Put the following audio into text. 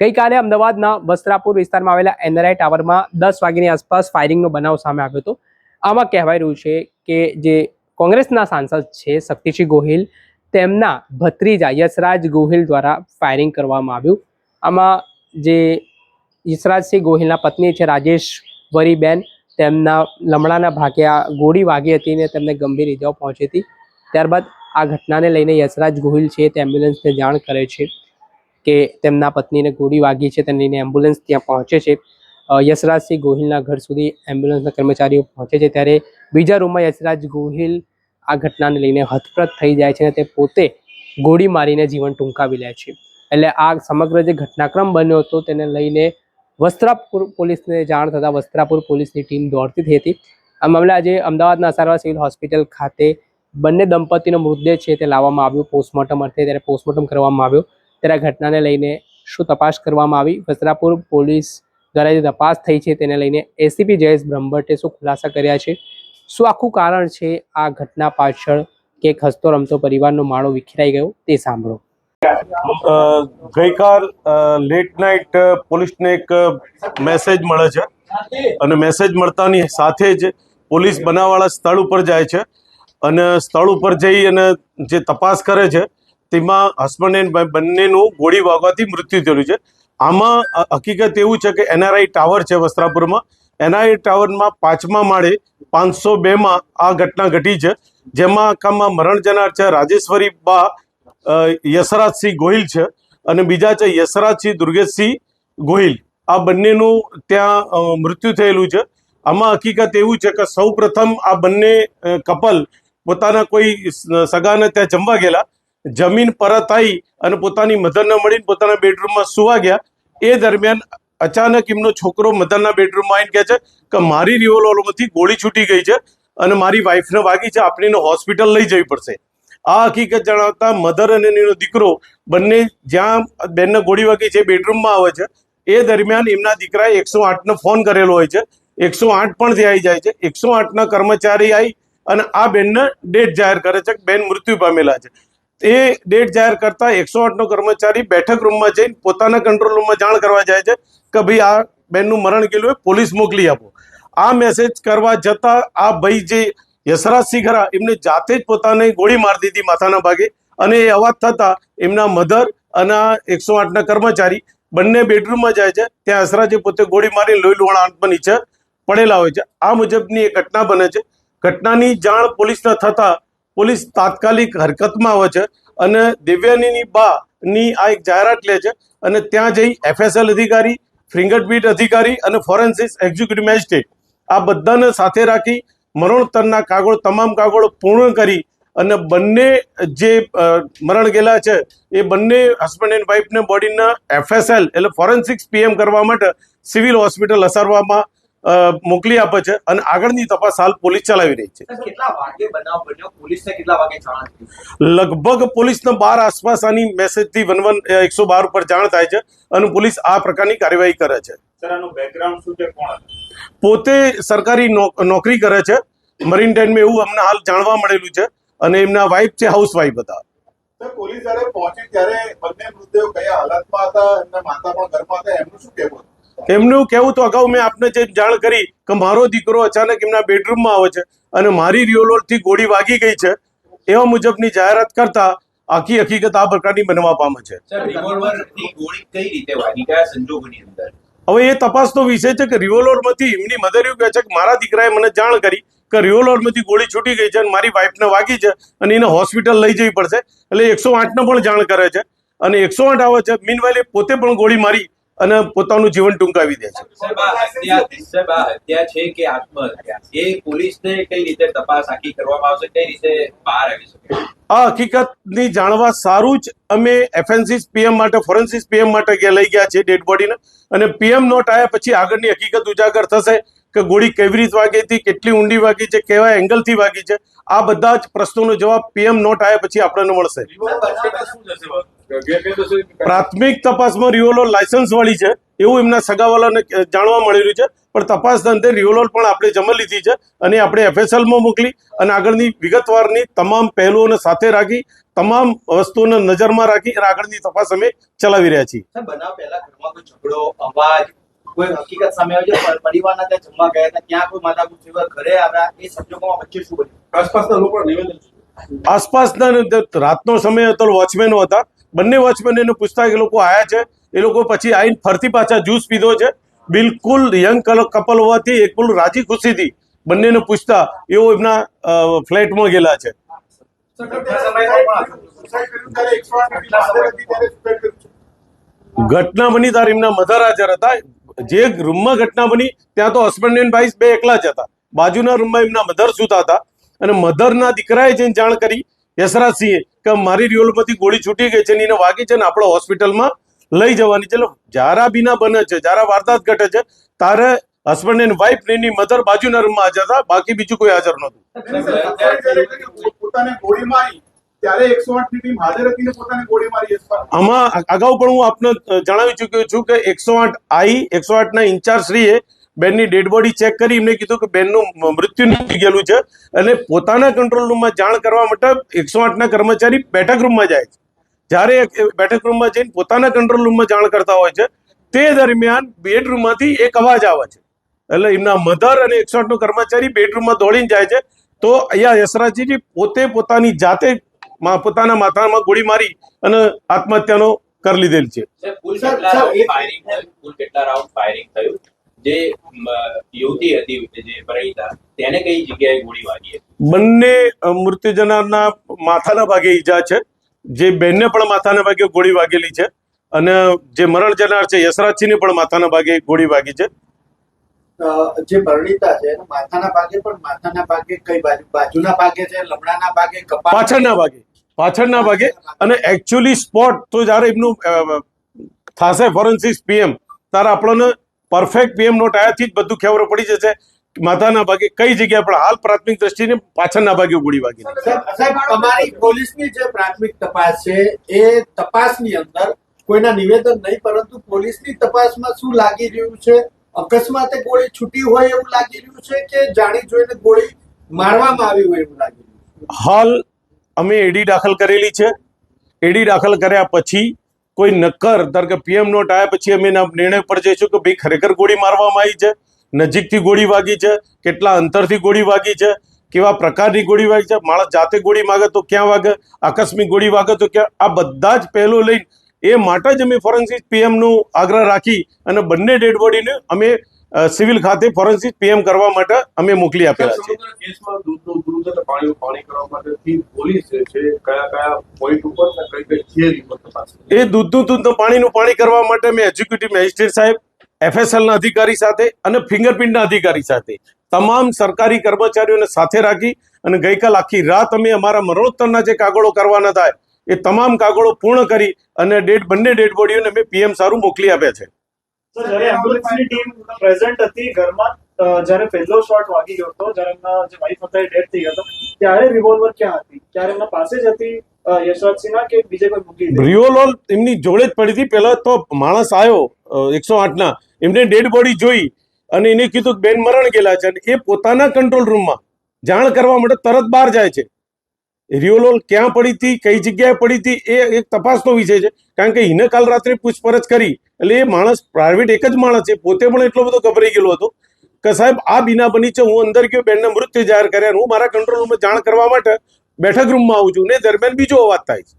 ગઈકાલે અમદાવાદના વસ્ત્રાપુર વિસ્તારમાં આવેલા એનઆરઆઈ ટાવરમાં દસ વાગ્યાની આસપાસ ફાયરિંગનો બનાવ સામે આવ્યો હતો. આમાં કહેવાય રહ્યું છે કે જે કોંગ્રેસના સાંસદ છે શક્તિસિંહ ગોહિલ, તેમના ભત્રીજા યશરાજ ગોહિલ દ્વારા ફાયરિંગ કરવામાં આવ્યું. આમાં જે યશરાજસિંહ ગોહિલના પત્ની છે રાજેશ વરીબેન, તેમના લમડાના ભાગે આ ગોળી વાગી હતી ને તેમને ગંભીર ઇજાઓ પહોંચી હતી. ત્યારબાદ આ ઘટનાને લઈને યશરાજ ગોહિલ છે તે એમ્બ્યુલન્સને જાણ કરે છે. કે તેમના પત્નીને ગોળી વાગી છે, તેને લઈને એમ્બ્યુલન્સ ત્યાં પહોંચે છે. યશરાજસિંહ ગોહિલના ઘર સુધી એમ્બ્યુલન્સના કર્મચારીઓ પહોંચે છે. ત્યારે બીજા રૂમમાં યશરાજ ગોહિલ આ ઘટનાને લઈને હતપ્રત થઈ જાય છે અને તે પોતે ગોળી મારીને જીવન ટૂંકાવી લે છે. એટલે આ સમગ્ર જે ઘટનાક્રમ બન્યો હતો, તેને લઈને વસ્ત્રાપુર પોલીસને જાણ થતાં વસ્ત્રાપુર પોલીસની ટીમ દોડતી થઈ હતી. આ મામલે આજે અમદાવાદના સારવાર સિવિલ હોસ્પિટલ ખાતે બંને દંપતીનો મૃતદેહ છે તે લાવવામાં આવ્યો પોસ્ટમોર્ટમ અર્થે. ત્યારે પોસ્ટમોર્ટમ કરવામાં આવ્યો. ત્યારે આ ઘટનાને લઈને શું તપાસ કરવામાં આવી? વસ્ત્રાપુર પોલીસ દ્વારા જે તપાસ થઈ છે તેને લઈને એસીપી જયેશ બ્રહ્મભટ્ટે શું ખુલાસા કર્યા છે? શું આખું કારણ છે આ ઘટના પાછળ કે હસતો રમતો પરિવારનો માળો વિખેરાઈ ગયો? તે સાંભળો. ગઈકાલ લેટ નાઇટ પોલીસને એક મેસેજ મળે છે. અને મેસેજ મળતાની સાથે જ પોલીસ બનાવવાળા સ્થળ ઉપર જાય છે. અને સ્થળ ઉપર જઈ અને જે તપાસ કરે છે તેમાં હસબન્ડ એન્ડ બંનેનું ગોળી વાગવાથી મૃત્યુ થયેલું છે. આમાં હકીકત એવું છે કે એનઆરઆઈ ટાવર છે વસ્ત્રાપુરમાં. એનઆરઆઈ ટાવરમાં પાંચમા માળે પાંચસો બેમાં આ ઘટના ઘટી છે. જેમાં આખામાં મરણ જનાર છે રાજેશ્વરી બા યશરાજસિંહ ગોહિલ છે અને બીજા છે યશરાજસિંહ દુર્ગેશસિંહ ગોહિલ. આ બંનેનું ત્યાં મૃત્યુ થયેલું છે. આમાં હકીકત એવું છે કે સૌ પ્રથમ આ બંને કપલ પોતાના કોઈ સગાને ત્યાં જમવા ગયેલા. જમીન પરત આવી અને પોતાની મધરને મળીને પોતાના બેડરૂમમાં સુવા ગયા. એ દરમિયાન અચાનક એમનો છોકરો મધરના બેડરૂમમાં આવીને કહે છે કે મારી રિવોલ્વરમાંથી ગોળી છૂટી ગઈ છે અને મારી વાઈફને વાગી છે આપણે હોસ્પિટલ લઈ જવી પડશે. આ હકીકત જણાવતા મધર અને એનો દીકરો બંને જ્યાં બેનને ગોળી વાગી છે બેડરૂમમાં આવે છે. એ દરમિયાન એમના દીકરાએ એકસો આઠનો ફોન કરેલો હોય છે. એકસો આઠ પણ ત્યાં આવી જાય છે. એકસો આઠના કર્મચારી આવી અને આ બેનને ડેટ જાહેર કરે છે કે બેન મૃત્યુ પામેલા છે. એ ડેટ જાહેર કરતા એકસો આઠનો કર્મચારી બેઠક રૂમમાં જઈને પોતાના કંટ્રોલ રૂમમાં જાણ કરવા જાય છે કે ભાઈ આ બેનનું મરણ ગયેલું હોય, પોલીસ મોકલી આપો. આ મેસેજ કરવા જતાં આ ભાઈ જે યશરાજ સિંઘરા એમને જાતે જ પોતાને ગોળી મારી દીધી માથાના ભાગે અને એ અવાજ થતાં એમના મધર અને એકસો આઠના કર્મચારી બંને બેડરૂમમાં જાય છે. ત્યાં યશરાજે પોતે ગોળી મારી લોહી લુહાણ આંતમાં નીચે પડેલા હોય છે. આ મુજબની એ ઘટના બને છે. ઘટનાની જાણ પોલીસને થતા પોલીસ તાત્કાલિક હરકતમાં આવે છે અને દિવ્યાનીની બા ની આ એક જાહેરાત લે છે અને ત્યાં જઈ એફએસએલ અધિકારી, ફિંગરપ્રિન્ટ અધિકારી અને ફોરેન્સિક એક્ઝિક્યુટિવ મેજિસ્ટ્રેટ આ બધાને સાથે રાખી મરણોત્તરના કાગળ, તમામ કાગળો પૂર્ણ કરી અને બંને જે મરણ ગયેલા છે, એ બંને હસબન્ડ એન્ડ વાઈફને બોડીના એફએસએલ એટલે ફોરેન્સિક્સ પીએમ કરવા માટે સિવિલ હોસ્પિટલ અસારવામાં મોકલી આપે છે અને આગળની તપાસ હાલ પોલીસ ચલાવી રહી છે. સર, કેટલા વાગે બનાવ બન્યો? પોલીસને કેટલા વાગે જાણ થઈ? લગભગ પોલીસને બાર આસપાસ આની મેસેજથી વન વન એકસો બાર ઉપર જાણ થાય છે અને પોલીસ આ પ્રકારની કાર્યવાહી કરે છે. સર આનું બેકગ્રાઉન્ડ શું છે? કોણ હતું? પોતે સરકારી નોકરી કરે છે. મરીન ટાઈમમાં એવું અમને હાલ જાણવા મળેલું છે અને એમના વાઇફ છે હાઉસ વાઇફ હતા. સર પોલીસ જ્યારે પહોંચી ત્યારે બંને મૃતદેહો કયા હાલતમાં હતા? એમના માતા પણ ઘરમાં હતા? એમનું શું કહેવું હતું? એમનું કહેવું તો અગાઉ મેં આપને જે જાણ કરી કે મારો દીકરો અચાનક એમના બેડરૂમમાં આવે છે અને મારી રિયોલોલથી ગોળી વાગી ગઈ છે એવા મુજબની જાહેરાત કરતા આખી હકીકત આ પ્રકારની બનવા પામે છે. હવે એ તપાસનો વિષય છે કે રિવોલ્વરમાંથી એમની મધર એવું કહે છે કે મારા દીકરાએ મને જાણ કરી કે રિવોલ્વરમાંથી ગોળી છૂટી ગઈ છે અને મારી વાઈફને વાગી છે અને એને હોસ્પિટલ લઈ જવી પડશે. એટલે એકસો આઠને પણ જાણ કરે છે અને એકસો આઠ આવે છે. મીનવાઇલ એ પોતે પણ ગોળી મારી અને પોતાનું જીવન ટૂંકાવી દે છે. છે કે આત્મહત્યા? એ પોલીસને કઈ રીતે તપાસ આખી કરવામાં આવશે? કઈ રીતે બહાર આવી શકે? આ હકીકતની જાણવા સારું જ અમે એફએનસીસ પીએમ માટે ફોરેન્સિસ પીએમ માટે લઈ ગયા છે ડેડ બોડીને. અને પીએમ નોટ આવ્યા પછી આગળની હકીકત ઉજાગર થશે કે ગોળી કેવી રીતે વાગી હતી કેટલી ઊંડી વાગી છે કેવા એંગલથી વાગી છે. આ બધા જ પ્રશ્નોનો જવાબ પીએમ નોટ આવ્યા પછી આપણને મળશે. પ્રાથમિક તપાસમાં રિયોલોલ લાયસન્સ વાળી છે. એવું એમના સગાવાલાને જાણવા મળી રહ્યું છે. પણ તપાસ અંતે રિયોલોલ પણ આપણે જમા લીધી છે અને આપણે એફએસએલમાં મોકલી અને આગળની વિગતવારની તમામ પહેલુઓને સાથે રાખી તમામ વસ્તુઓને નજરમાં રાખી અને આગળની તપાસ અમે ચલાવી રહ્યા છીએ. બનાવ પહેલા ઘરમાં કોઈ ઝઘડો અવાજ કોઈ હકીકત સામે આવી છે? પરિવારના ત્યાં જમવા ગયા હતા ક્યાં કોઈ માતા થયું ઘરે આવ્યા? એ સંજોગોમાં વચ્ચે શું બન્યું? આસપાસના લોકો નિવેદન આસપાસના રાતનો સમય હતો વોચમેનો હતા. બંને વોચમેન એને પૂછતા એ લોકો આયા છે. એ લોકો પછી આવીને ફરતી પાછા જ્યુસ પીધો છે. બિલકુલ યંગ કપલ હોવાથી એકબુલ રાજી ખુશીથી બંનેને પૂછતા એઓ એમના ફ્લેટમાં ગયેલા છે. ઘટના બની ત્યારે એમના મધર હાજર હતા. જે રૂમમાં ઘટના બની ત્યાં તો હસબન્ડ એન્ડ વાઇફ બે એકલા જ હતા. બાજુના રૂમમાં એમના મધર સુતા હતા. અને મધરના દીકરાએ જઈને જાણ કરી યશરાજસિંહે કે મારી રિયોલમાંથી ગોળી છૂટી ગઈ છે ને એને વાગી છે ને આપણે હોસ્પિટલમાં લઈ જવાની છે. એટલે જારા બીના બને છે જારા વારદાત ઘટે છે. તારે હસબન્ડ એન્ડ વાઇફ ને એની મધર બાજુના રૂમમાં હાજર હતા બાકી બીજું કોઈ હાજર નહોતું. આમાં અગાઉ પણ હું આપને જણાવી ચૂક્યો છું કે એકસો આઠ આઈ એકસો આઠ ના ઇન્ચાર્જ શ્રીએ બેનની ડેડ બોડી ચેક કરી એમને કીધું કે બેનનું મૃત્યુ નીકળી ગયેલું છે અને પોતાના કંટ્રોલ રૂમમાં જાણ કરવા માટે એકસો આઠના કર્મચારી બેઠક રૂમમાં જાય છે. જ્યારે બેઠક રૂમમાં જઈને પોતાના કંટ્રોલ રૂમમાં જાણ કરતા હોય છે તે દરમિયાન બેડરૂમમાંથી એક અવાજ આવે છે. એટલે એમના મધર અને એકસો આઠનો કર્મચારી બેડરૂમમાં દોડીને જાય છે. તો અહીંયા યશરાજજી પોતે પોતાની જાતે પોતાના માથામાં ગોળી મારી અને આત્મહત્યાનો કરી લીધેલ છે. જે યુવતી હતી જે પરિણીતા તેને કઈ જગ્યાએ ગોળી વાગી હતી? બંને મૃત્યુ જનારના માથાના ભાગે ઈજા છે. જે બેનને પણ માથાના ભાગે ગોળી વાગેલી છે અને જે મરણ જનાર છે યશરાજસિંહને પણ માથાના ભાગે ગોળી વાગી છે. જે પરણીતા છે માથાના ભાગે પણ માથાના ભાગે કઈ બાજુ? બાજુના ભાગે છે લમડાના ભાગે પાછળના ભાગે? પાછળના ભાગે. અને એકચ્યુઅલી સ્પોટ તો જ્યારે એમનું થાશે થશે ફોરેન્સિક પીએમ ત્યારે આપણને પરફેક્ટ પીએમ નોટ આયાથી જ બધું ખબર પડી જશે. માથાના ભાગે કઈ જગ્યા પણ હાલ પ્રાથમિક દ્રષ્ટિને પાછળના ભાગે ગોળી વાગી સાહેબ તમારી પોલીસની જે પ્રાથમિક તપાસ છે એ તપાસની અંદર કોઈના નિવેદન નહીં પરંતુ પોલીસની તપાસમાં શું લાગી રહ્યું છે? અકસ્માતે ગોળી છૂટી હોય એવું લાગી રહ્યું છે કે જાણી જોઈને ગોળી મારવામાં આવી હોય એવું લાગી રહ્યું છે? હાલ અમે એડી દાખલ કરેલી છે. એડી દાખલ કર્યા પછી કોઈ નક્કર, ધારો કે પીએમ નોટ આવ્યા પછી અમે એના નિર્ણય પર જઈશું કે ભાઈ ખરેખર ગોળી મારવામાં આવી છે? નજીકથી ગોળી વાગી છે? કેટલા અંતરથી ગોળી વાગી છે? કેવા પ્રકારની ગોળી વાગી છે? માણસ જાતે ગોળી માગે તો ક્યાં વાગે? આકસ્મિક ગોળી વાગે તો ક્યાં? આ બધા જ પહેલું લઈને એ માટે જ અમે ફોરેન્સિક પીએમનું આગ્રહ રાખી અને બંને ડેડ બોડીને અમે સિવિલ ખાતે ફોરેન્સિક પીએમ કરવા માટે અમે મોકલી આપેલા છે. એ દૂધનું દૂધનું દૂધ પાણીનું પાણી કરવા માટે મેં એક્ઝિક્યુટિવ મેજિસ્ટ્રેટ સાહેબ એફએસએલના અધિકારી સાથે અને ફિંગરપ્રિન્ટના અધિકારી સાથે તમામ સરકારી કર્મચારીઓને સાથે રાખી અને ગઈકાલ આખી રાત અમે અમારા મરણોત્તરના જે કાગળો કરવાના થાય એ તમામ કાગળો પૂર્ણ કરી અને ડેડ બંને ડેડ બોડીઓને અમે પીએમ સારું મોકલી આપ્યા છે. પ્રેઝન્ટ હતી, ઘરમાં જ્યારે પહેલો શોટ વાગી ગયો હતો, જ્યારે એમના જે વાઈફ હતા એ ડેથ થઈ ગયો ત્યારે રિવોલ્વર ક્યાં હતી? ત્યારે એમના પાસે જ હતી યશરાજસિંહના કે બીજે કોઈ એમની જોડે જ પડી હતી. પહેલા તો માણસ આવ્યો એકસો આઠના એમને ડેડ બોડી જોઈ અને એને કીધું બેન મરણ ગયેલા છે. એ પોતાના કંટ્રોલ રૂમમાં જાણ કરવા માટે તરત બહાર જાય છે. રિયોલોલ ક્યાં પડી હતી, કઈ જગ્યાએ પડી હતી, એ એક તપાસનો વિષય છે. કારણ કે એને કાલ રાત્રે પૂછપરછ કરી. એટલે એ માણસ પ્રાઇવેટ એક જ માણસ છે. પોતે પણ એટલો બધો ગભરાઈ ગયેલો હતો કે સાહેબ, આ બીના બની છે, હું અંદર ગયો, બેનના મૃત્યુ જાહેર કર્યા હું મારા કંટ્રોલ રૂમમાં જાણ કરવા માટે બેઠક રૂમમાં આવું છું. ને દરમિયાન બીજો અવાજ થાય છે.